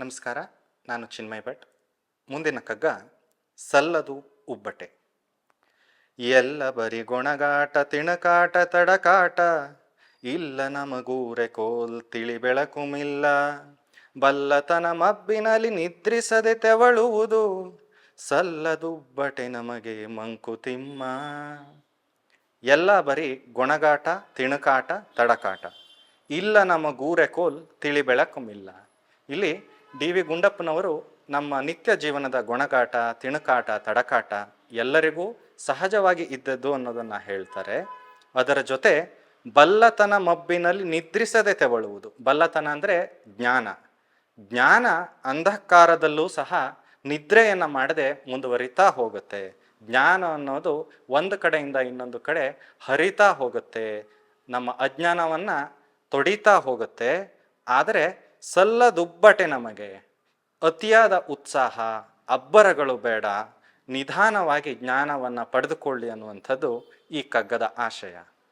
ನಮಸ್ಕಾರ, ನಾನು ಚಿನ್ಮಯ್ ಭಟ್. ಮುಂದಿನ ಕಗ್ಗ, ಸಲ್ಲದು ಉಬ್ಬಟೆ ಎಲ್ಲ ಬರಿ ಗೊಣಗಾಟ, ತಿಣಕಾಟ, ತಡಕಾಟ. ಇಲ್ಲ ನಮಗೂರೆ ಕೋಲ್ ತಿಳಿ ಬೆಳಕುಮಿಲ್ಲ. ಬಲ್ಲತನ ಮಬ್ಬಿನಲ್ಲಿ ನಿದ್ರಿಸದೆ ತೆವಳುವುದು. ಸಲ್ಲದುಬ್ಬಟೆ ನಮಗೆ ಮಂಕುತಿಮ್ಮ ಎಲ್ಲ ಬರೀ ಗೊಣಗಾಟ, ತಿಣಕಾಟ, ತಡಕಾಟ. ಇಲ್ಲ ನಮ್ಮ ಗೂರೆ ಕೋಲ್ ತಿಳಿ ಬೆಳಕುಮಿಲ್ಲ. ಇಲ್ಲಿ ಡಿ ವಿ ಗುಂಡಪ್ಪನವರು ನಮ್ಮ ನಿತ್ಯ ಜೀವನದ ಗೊಣಗಾಟ, ತಿಣುಕಾಟ, ತಡಕಾಟ ಎಲ್ಲರಿಗೂ ಸಹಜವಾಗಿ ಇದ್ದದ್ದು ಅನ್ನೋದನ್ನು ಹೇಳ್ತಾರೆ. ಅದರ ಜೊತೆ ಬಲ್ಲತನ ಮಬ್ಬಿನಲ್ಲಿ ನಿದ್ರಿಸದೆ ತೆವಳುವುದು. ಬಲ್ಲತನ ಅಂದರೆ ಜ್ಞಾನ. ಜ್ಞಾನ ಅಂಧಕಾರದಲ್ಲೂ ಸಹ ನಿದ್ರೆಯನ್ನು ಮಾಡದೆ ಮುಂದುವರಿತಾ ಹೋಗುತ್ತೆ. ಜ್ಞಾನ ಅನ್ನೋದು ಒಂದು ಕಡೆಯಿಂದ ಇನ್ನೊಂದು ಕಡೆ ಹರಿತಾ ಹೋಗುತ್ತೆ. ನಮ್ಮ ಅಜ್ಞಾನವನ್ನು ತೊಡಿತಾ ಹೋಗುತ್ತೆ. ಆದರೆ ಸಲ್ಲದುಬ್ಬಟೆ ನಮಗೆ. ಅತಿಯಾದ ಉತ್ಸಾಹ ಅಬ್ಬರಗಳು ಬೇಡ. ನಿಧಾನವಾಗಿ ಜ್ಞಾನವನ್ನು ಪಡೆದುಕೊಳ್ಳಿ ಅನ್ನುವಂಥದ್ದು ಈ ಕಗ್ಗದ ಆಶಯ.